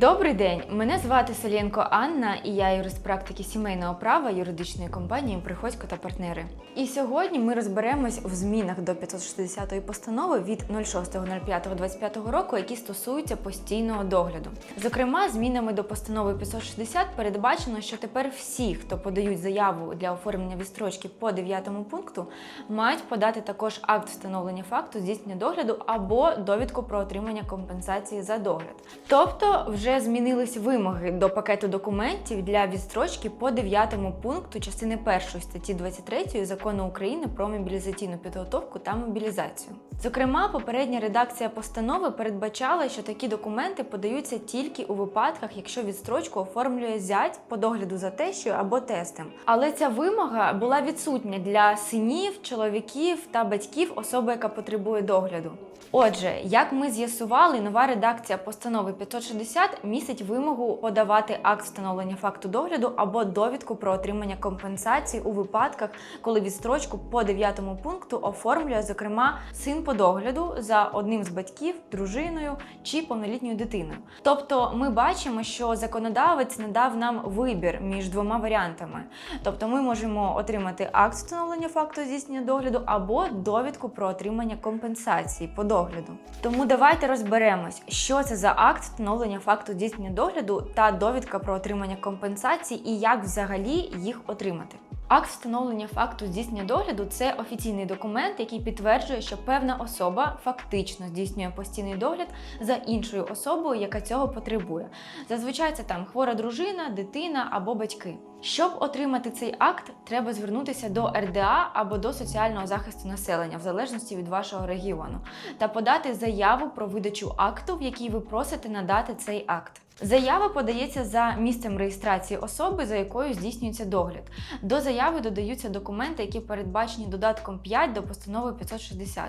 Добрий день, мене звати Салєнко Анна, і я юрист практики сімейного права юридичної компанії Приходько та партнери. І сьогодні ми розберемось в змінах до 560-ї постанови від 06.05.25 року, які стосуються постійного догляду. Зокрема, змінами до постанови 560 передбачено, що тепер всі, хто подають заяву для оформлення відстрочки по 9 пункту, мають подати також акт встановлення факту здійснення догляду або довідку про отримання компенсації за догляд. Тобто вже змінились вимоги до пакету документів для відстрочки по 9 пункту частини 1 статті 23 закону України про мобілізаційну підготовку та мобілізацію. Зокрема, попередня редакція постанови передбачала, що такі документи подаються тільки у випадках, якщо відстрочку оформлює зять по догляду за тещою або тестем. Але ця вимога була відсутня для синів, чоловіків та батьків особи, яка потребує догляду. Отже, як ми з'ясували, нова редакція постанови 560 містить вимогу подавати акт встановлення факту догляду або довідку про отримання компенсації у випадках, коли відстрочку по 9 пункту оформлює, зокрема, син по догляду за одним з батьків, дружиною чи повнолітньою дитиною. Тобто, ми бачимо, що законодавець надав нам вибір між двома варіантами. Тобто, ми можемо отримати акт встановлення факту здійснення догляду або довідку про отримання компенсації по догляду. Тому давайте розберемось, що це за акт встановлення факту здійснення догляду та довідка про отримання компенсації і як взагалі їх отримати. Акт встановлення факту здійснення догляду це офіційний документ, який підтверджує, що певна особа фактично здійснює постійний догляд за іншою особою, яка цього потребує. Зазвичай це там хвора дружина, дитина або батьки. Щоб отримати цей акт, треба звернутися до РДА або до соціального захисту населення, в залежності від вашого регіону, та подати заяву про видачу акту, в якій ви просите надати цей акт. Заява подається за місцем реєстрації особи, за якою здійснюється догляд. До заяви додаються документи, які передбачені додатком 5 до постанови 560.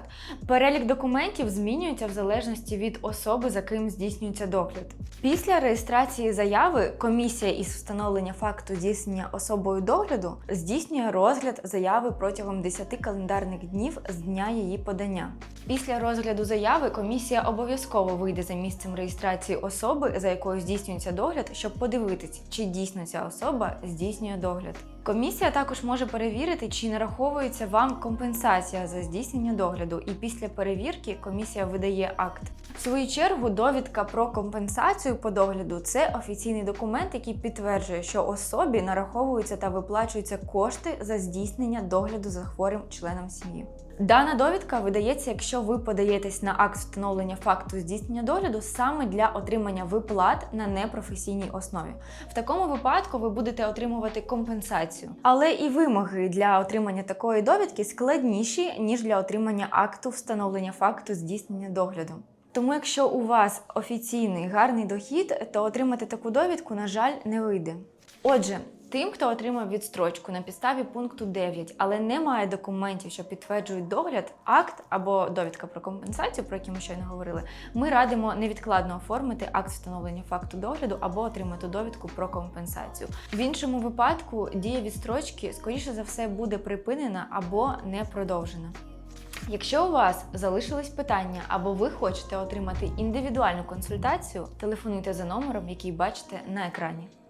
Перелік документів змінюється в залежності від особи, за ким здійснюється догляд. Після реєстрації заяви комісія із встановлення факту здійснення особою догляду здійснює розгляд заяви протягом 10 календарних днів з дня її подання. Після розгляду заяви комісія обов'язково вийде за місцем реєстрації особи, за якою здійснюється догляд, щоб подивитися, чи дійсно ця особа здійснює догляд. Комісія також може перевірити, чи нараховується вам компенсація за здійснення догляду, і після перевірки комісія видає акт. В свою чергу, довідка про компенсацію по догляду це офіційний документ, який підтверджує, що особі нараховуються та виплачуються кошти за здійснення догляду за хворим членом сім'ї. Дана довідка видається, якщо ви подаєтесь на акт встановлення факту здійснення догляду саме для отримання виплат на непрофесійній основі. В такому випадку ви будете отримувати компенсацію. Але і вимоги для отримання такої довідки складніші, ніж для отримання акту встановлення факту здійснення догляду. Тому, якщо у вас офіційний гарний дохід, то отримати таку довідку, на жаль, не вийде. Отже, Тим, хто отримав відстрочку на підставі пункту 9, але не має документів, що підтверджують догляд, акт або довідка про компенсацію, про які ми щойно говорили, ми радимо невідкладно оформити акт встановлення факту догляду або отримати довідку про компенсацію. В іншому випадку дія відстрочки, скоріше за все, буде припинена або не продовжена. Якщо у вас залишились питання або ви хочете отримати індивідуальну консультацію, телефонуйте за номером, який бачите на екрані.